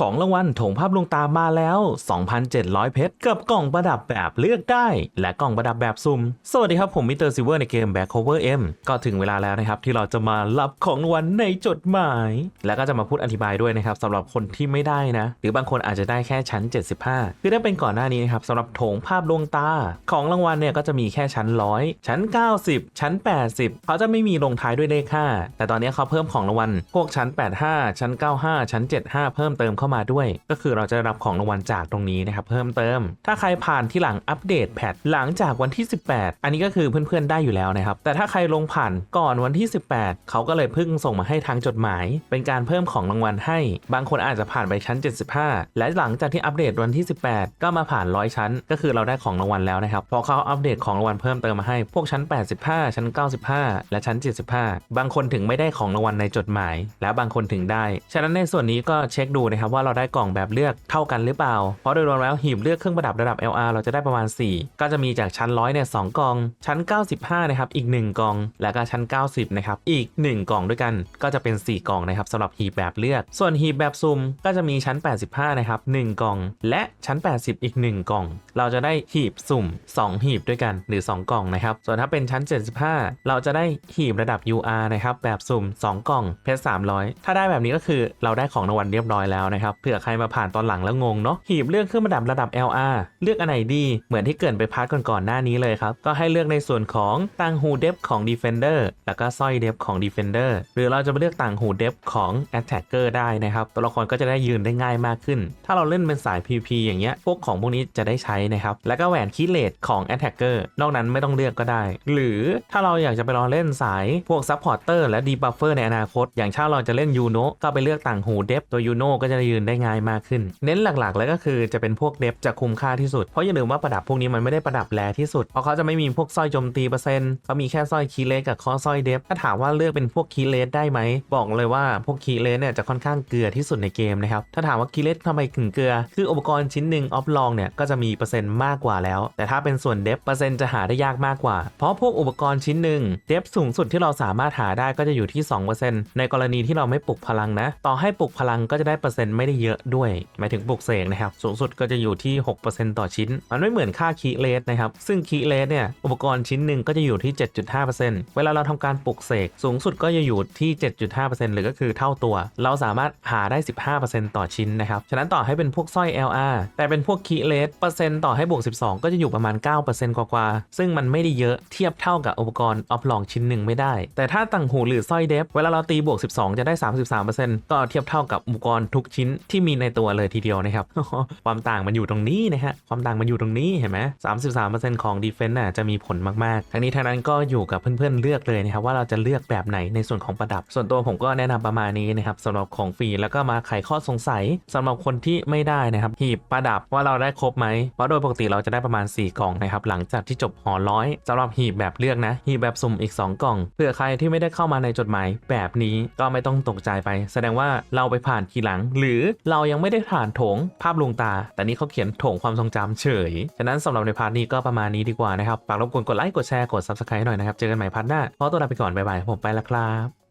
ของรางวัลถงภาพลวงตามาแล้ว 2,700 เพชร กับกล่องประดับแบบเลือกได้ และกล่องประดับแบบซุ่ม สวัสดีครับ ผมมิสเตอร์ซิเวอร์ในเกม Back Cover M ก็ถึงเวลาแล้วนะครับ ที่เราจะมารับของรางวัลในจดหมาย แล้วก็จะมาพูดอธิบายด้วยนะครับสำหรับคนที่ไม่ได้นะ หรือบางคนอาจจะได้แค่ชั้น 75 คือถ้าเป็นก่อนหน้านี้นะครับสำหรับถงภาพลวงตา ของรางวัลเนี่ยก็จะมีแค่ชั้น100ชั้น 90 ชั้น 80 เขาจะไม่มีลงท้ายด้วยเลข5แต่ตอนนี้เขาเพิ่มของรางวัลพวกชั้น 85 ชั้น 95 ชั้น 75 เพิ่มเติมเข้ามาด้วย ก็คือเราจะรับของรางวัลจากตรงนี้นะครับเพิ่มเติม ถ้าใครผ่านที่หลังอัปเดตแพทหลังจากวันที่ 18 อันนี้ก็คือเพื่อนๆได้อยู่แล้วนะครับ แต่ถ้าใครลงผ่านก่อนวันที่ 18 เขาก็เลยเพิ่งส่งมาให้ทางจดหมาย เป็นการเพิ่มของรางวัลให้ บางคนอาจจะผ่านไปชั้น 75 และหลังจากที่อัปเดตวันที่ 18 ก็มาผ่านร้อยชั้น ก็คือเราได้ของรางวัลแล้วนะครับ พอเขาอัปเดตของรางวัลเพิ่มเติมมาให้ พวกชั้น 85 ชั้น 95 และชั้น 75 บางคนถึงไม่ได้ของรางวัลในจดหมาย และบางคนถึงได้ ฉะนั้นในส่วนนี้ก็เช็คดูนะครับว่าเราได้กล่องแบบเลือกเท่ากันหรือเปล่า เพราะโดยรวมแล้วหีบเลือกเครื่องประดับระดับ LR เราจะได้ประมาณ 4 ก็จะมีจากชั้น 100 เนี่ยสกล่อง ชั้น 95 นะครับ อีก 1 กล่อง และก็ชั้น 90 นะครับ อีก 1 กล่องด้วยกัน ก็จะเป็น 4 กล่องนะครับสำหรับหีบแบบเลือก ส่วนหีบแบบซุ่มก็จะมีชั้น 85 นะครับ 1 กล่อง และชั้น 80 อีก 1 กล่อง เราจะได้หีบสุ่ม 2 หีบด้วยกัน หรือ 2 กล่องนะครับ ส่วนถ้าเป็นชั้น 75 เราจะได้หีบระดับ UR นะครับ แบบสุ่ม 2 กล่อง เพชร300 ถ้าได้แบบนี้ก็คือเราได้ของรางวัลเรียบร้อยแล้วนะครับเผื่อใครมาผ่านตอนหลังแล้วงงเนาะหีบเลือกเครื่องประดับระดับ LR เลือกอันไหนดี เหมือนที่เกินไปพาร์ทก่อนๆหน้านี้เลยครับ ก็ให้เลือกในส่วนของต่างหูเดฟของ Defender แล้วก็สร้อยเดฟของ Defender หรือเราจะไปเลือกต่างหูเดฟของ Attacker ได้นะครับ ตัวละครก็จะได้ยืนได้ง่ายมากขึ้น ถ้าเราเล่นเป็นสาย PVP อย่างเงี้ย พวกของพวกนี้จะได้ใช้นะครับ แล้วก็แหวนคีเลตของ Attacker นอกนั้นไม่ต้องเลือกก็ได้ หรือถ้าเราอยากจะไปลองเล่นสายพวก Supporter และ Debuffer ในอนาคต อย่างถ้าเราจะเล่นยูโนก็ไปเลือกต่างหูเดฟตัวยูโนก็จะยืนได้ง่ายมากขึ้น เน้นหลักๆแล้วก็คือจะเป็นพวกเดฟจะคุ้มค่าที่สุด เพราะอย่าลืมว่าประดับพวกนี้มันไม่ได้ประดับแรที่สุด เพราะเขาจะไม่มีพวกสร้อยโจมตีเปอร์เซ็นต์เขามีแค่สร้อยคีเลสกับข้อสร้อยเดฟถ้าถามว่าเลือกเป็นพวกคีเลสได้ไหม บอกเลยว่าพวกคีเลสเนี่ยจะค่อนข้างเกลือที่สุดในเกมนะครับ ถ้าถามว่าคีเลสทำไมถึงเกลือ คืออุปกรณ์ชิ้นหนึ่งออฟลองเนี่ยก็จะมีเปอร์เซ็นต์มากกว่าแล้ว แต่ถ้าเป็นส่วนเดฟเปอร์เซ็นต์จะหาได้ยากมากกว่า เพราะพวกอุปกรณ์ชิ้นหนึ่งเดฟสูงสุดที่เราสามารถหาได้ก็จะอยู่ที่ 2%ในกรณีที่เราไม่ปลุกพลังนะ ต่อให้ปลุกพลังก็จะได้เปอร์เซ็นต์ไม่ได้เยอะด้วย หมายถึงปลุกเสกนะครับ สูงสุดก็จะอยู่ที่ 6%ต่อชิ้น มันไม่เหมือนค่าคีเลสนะครับ ซึ่งคีเลสเนี่ย อุปกรณ์ชิ้นหนึ่งก็จะอยู่ที่ 7.5%เวลาเราทำการปลุกเสกสูงสุดก็จะอยู่ที่ 7.5%หรือก็คือเท่าตัว เราสามารถหาได้ 15%ต่อชิ้นนะครับ ฉะนั้นต่อให้เป็นพวกสร้อย LR แต่เป็นพวกคีเลสเปอร์เซ็นต์ต่อให้บวก 12 ก็จะอยู่ประมาณ 9%กว่าๆซึ่งมันไม่ได้เยอะเทียบเท่ากับอุปกรณ์ออฟลองชิ้นหนึ่งไม่ได้ แต่ถ้าต่างหูหรือสร้อยเดฟเวลาเราตีบวก 12 จะได้ 33%ก็เทียบเท่ากับอุปกรณ์ทุกชิ้นที่มีในตัวเลยทีเดียวนะครับ ความต่างมันอยู่ตรงนี้นะฮะ ความต่างมันอยู่ตรงนี้เห็นไหม33%ของ Defense น่ะจะมีผลมากๆ ทั้งนี้ทั้งนั้นก็อยู่กับเพื่อนๆเลือกเลยนะครับว่าเราจะเลือกแบบไหนในส่วนของประดับ ส่วนตัวผมก็แนะนำประมาณนี้นะครับสำหรับของฟรีแล้วก็มาไขข้อสงสัยสำหรับคนที่ไม่ได้นะครับหีบประดับว่าเราได้ครบไหมเพราะโดยปกติเราจะได้ประมาณ 4 กล่องนะครับหลังจากที่จบหอร้อยสำหรับหีบแบบเลือกนะหีบแบบสุ่มอีก 2 กล่องเผื่อใครที่ไม่ได้เข้ามาในจดหมายแบบนี้ก็ไม่ต้องตกใจไป แสดงว่าเราไปผ่านทีหลังหรือเรายังไม่ได้ผ่านโถงภาพลวงตา แต่นี่เขาเขียนโถงความทรงจำเฉย ฉะนั้นสำหรับในพาร์ทนี้ก็ประมาณนี้ดีกว่านะครับฝากรบกวนกดไลค์กดแชร์กดซับสไครต์หน่อยนะครับ เจอกันใหม่พาร์ทหน้าขอตัวลาไปก่อนบ๊ายบายผมไปแล้วครับ